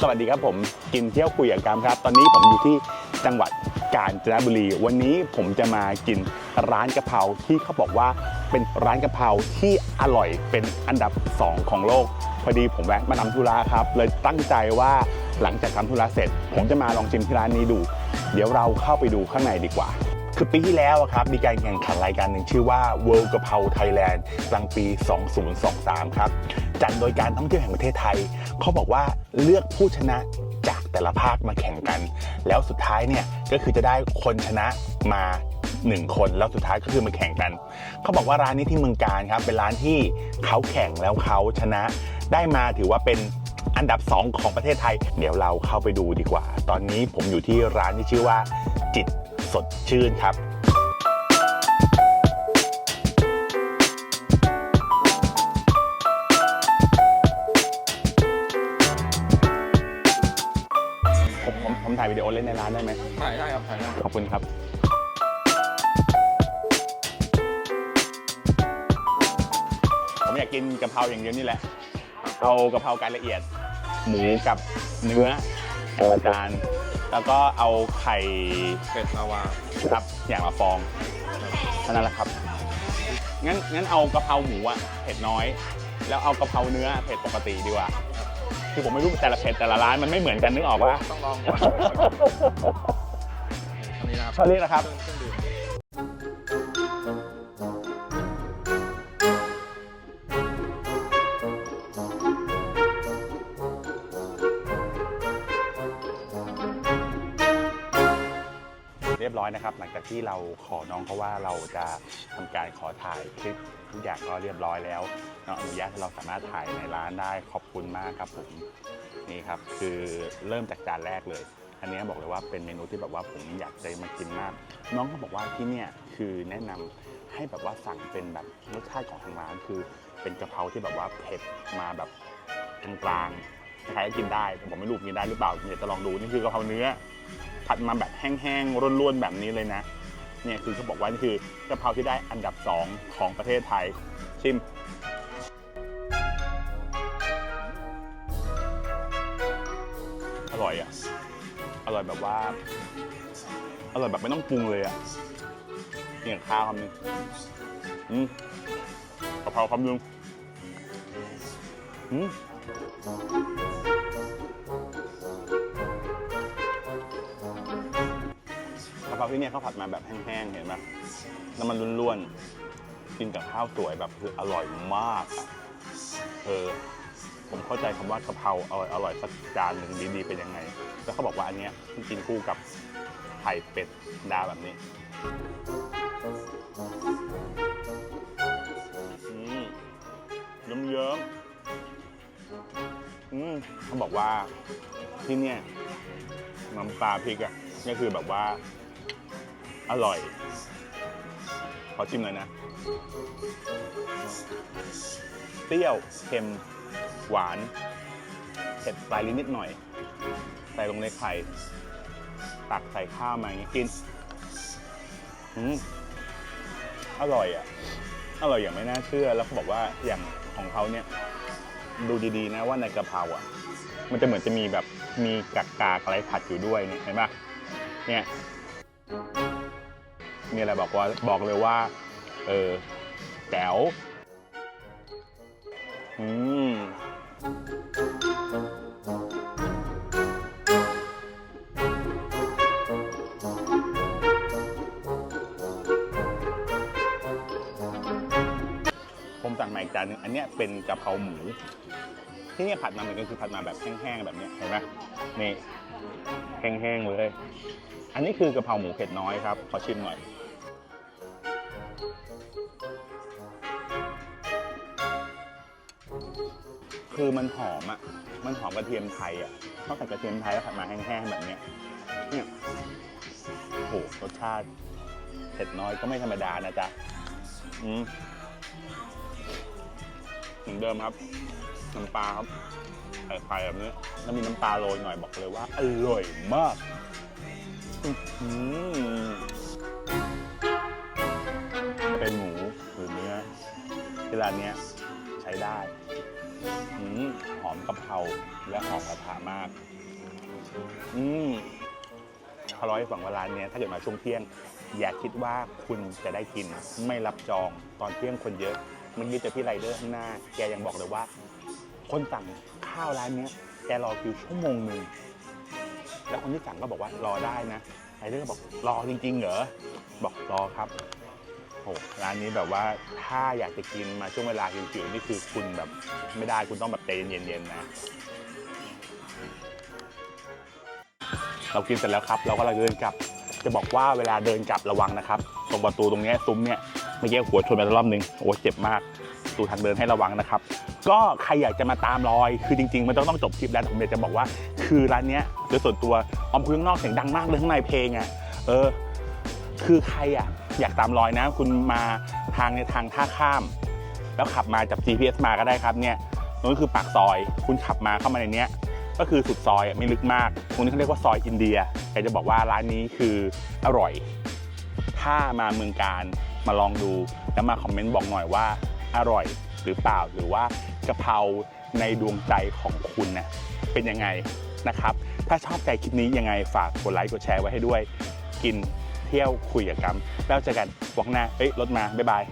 สวัสดีครับผมกินเที่ยวคุยกับกรรมครับ ตอนนี้ผมอยู่ที่จังหวัดกาญจนบุรี วันนี้ผมจะมากินร้านกะเพราที่เขาบอกว่าเป็นร้านกะเพราที่อร่อยเป็นอันดับ 2 ของโลก พอดีผมแวะมาทำธุระครับ เลยตั้งใจว่าหลังจากทำธุระเสร็จ ผมจะมาลองชิมที่ร้านนี้ดู เดี๋ยวเราเข้าไปดูข้างในดีกว่า คือปีที่แล้วครับมีการแข่งขันรายการหนึ่งชื่อว่า World กะเพราไทยแลนด์กลางปี 2023 ครับ จัดโดยการท่องเที่ยวแห่งประเทศไทย เขาบอกว่าเลือกผู้ชนะจากแต่ละภาคมาแข่งกัน แล้วสุดท้ายเนี่ยก็คือจะได้คนชนะมาหนึ่งคนแล้วสุดท้ายก็คือมาแข่งกัน เขาบอกว่าร้านนี้ที่เมืองการครับ เป็นร้านที่เขาแข่งแล้วเขาชนะ ได้มาถือว่าเป็นอันดับ 2 ของประเทศไทย เดี๋ยวเราเข้าไปดูดีกว่า ตอนนี้ผมอยู่ที่ร้านที่ชื่อว่าจิต สดชื่นครับผมผมผมถ่ายวิดีโอเล่นในร้านได้ไหมถ่ายได้ครับถ่ายได้ขอบคุณครับ ผมอยากกินกะเพราอย่างเดียวนี่แหละ เอากะเพราการละเอียด หมูกับเนื้ออาจาน แล้วก็เอาไข่เป็ดลาวาครับอย่างละฟองเท่านั้นแหละครับงั้นงั้นเอากะเพราหมูอะเผ็ดน้อย แล้วเอากะเพราเนื้อเผ็ดปกติดีกว่าคือผมไม่รู้แต่ละเผ็ดแต่ละร้านมันไม่เหมือนกันนึกออกปะต้องลองก่อนอันนี้นะครับเท่านี้นะครับ เครื่องดื่ม รียบร้อยนะครับ หลังจากที่เราขอน้องเขาว่าเราจะทำการขอถ่ายคลิปทุกอย่างก็เรียบร้อยแล้วน้องอนุญาตให้เราสามารถถ่ายในร้านได้ขอบคุณมากครับผมนี่ครับคือเริ่มจากจานแรกเลย อันนี้บอกเลยว่าเป็นเมนูที่แบบว่าผมอยากจะมากินมาก น้องเขาบอกว่าที่เนี่ยคือแนะนำให้แบบว่าสั่งเป็นแบบรสชาติของทางร้านคือเป็นกะเพราที่แบบว่าเผ็ดมาแบบกลางๆ ใครก็กินได้แต่ผมไม่รู้กินได้หรือเปล่าเดี๋ยวจะลองดูนี่คือกะเพราเนื้อผัดมาแบบแห้งๆร่วนๆแบบนี้เลยนะเนี่ยคือเขาบอกว่านี่คือกะเพราที่ได้อันดับ 2 ของประเทศไทยชิมอร่อยอะอร่อยแบบว่าอร่อยแบบไม่ต้องปรุงเลยอะเนี่ยข้าวคำนึงอืมกะเพราคำนึงอืม กะเพราที่เนี่ยเขาผัดมาแบบแห้งๆ เห็นไหมน้ำมันล้วนๆ กินกับข้าวสวยแบบคืออร่อยมากอะเออ ผมเข้าใจคำว่ากะเพราอร่อยอร่อยสักจานหนึ่งดีๆเป็นยังไง แล้วเขาบอกว่าอันเนี้ยต้องกินคู่กับไข่เป็ดดาแบบนี้อืมเยิ้มๆอืม เขาบอกว่าที่เนี่ยน้ำปลาพริกอะนี่คือแบบว่า อร่อย ขอชิมหน่อยนะ เปรี้ยวเค็ม หวาน เผ็ดปลายลิ้นนิดหน่อย ใส่ลงในไข่ ตักใส่ข้าวมาอย่างนี้กินอืมอร่อยอะ อร่อยอย่างไม่น่าเชื่อ แล้วเขาบอกว่าอย่างของเขาเนี่ย ดูดีๆนะว่าในกะเพราอะ มันจะเหมือนจะมีแบบมีกากๆอะไรผัดอยู่ด้วยเนี่ยเห็นปะเนี่ยมีอะไรบอกว่าบอกเลยว่า เออแจ๋วอืม จานนึงอันเนี้ยเป็นกะเพราหมู ที่เนี่ยผัดมาเหมือนกันคือผัดมาแบบแห้งๆแบบเนี้ยเห็นไหมนี่แห้งๆเลย อันนี้คือกะเพราหมูเผ็ดน้อยครับขอชิมหน่อยคือมันหอมอะ มันหอมกระเทียมไทยอะนอกจากกระเทียมไทยแล้วผัดมาแห้งๆแบบเนี้ย เนี่ยโอ้โหรสชาติเผ็ดน้อยก็ไม่ธรรมดานะจ๊ะ อืม เหมือนเดิมครับน้ำปลาครับไข่ไข่แบบนี้แล้วมีน้ำปลาโรยหน่อยบอกเลยว่า อร่อยมากอื้อหือเป็นหมูหรือเนื้อที่ร้านนี้ใช้ได้อืมหอมกะเพราและหอมกระทะมาก อืมอร่อยฝังว่าร้านนี้ถ้าเกิดมาช่วงเที่ยง อย่าคิดว่าคุณจะได้กิน ไม่รับจองตอนเที่ยงคนเยอะ มื่อกี้เจอพี่ไรเดอร์ข้างหน้า แกยังบอกเลยว่า คนสั่งข้าวร้านเนี้ยแกรอคิวชั่วโมงหนึ่งแล้วคนที่สั่งก็บอกว่ารอได้นะไรเดอร์ก็บอกรอจริง ๆ เหรอบอกรอครับโอ้ร้านนี้แบบว่าถ้าอยากจะกินมาช่วงเวลาคิวๆนี่คือคุณแบบไม่ได้คุณต้องแบบใจเย็นๆนะเรากินเสร็จแล้วครับ เราก็เราเดินกลับ จะบอกว่าเวลาเดินกลับระวังนะครับ ตรงประตูตรงนี้ซุ้มเนี่ยเมื่อกี้หัวชนไปแล้วรอบนึงโอ้เจ็บมากตูทางเดินให้ระวังนะครับ ก็ใครอยากจะมาตามรอย คือจริงๆ มันต้องต้องจบคลิปแล้วผมอยากจะบอกว่า คือร้านเนี้ยโดยส่วนตัวออมคุยข้างนอกเสียงดังมากเลยข้างในเพลงอะเออ คือใครอะอยากตามรอยนะ คุณมาทางในยทางท่าข้าม แล้วขับมาจับ GPS มาก็ได้ครับเนี่ยนั่นคือปากซอย คุณขับมาเข้ามาในเนี้ย ก็คือสุดซอยไม่ลึกมากตรงนี้เขาเรียกว่าซอยอินเดียแต่จะบอกว่าร้านนี้คืออร่อย ถ้ามาเมืองการมาลองดู แล้วมาคอมเมนต์บอกหน่อยว่าอร่อยหรือเปล่าหรือว่ากะเพราในดวงใจของคุณนะเป็นยังไงนะครับ ถ้าชอบใจคลิปนี้ยังไงฝากกดไลค์กดแชร์ไว้ให้ด้วย กินเที่ยวคุยกับกัมแล้วเจอกันวอกหน้าเอ้ยรถมาบ๊ายบาย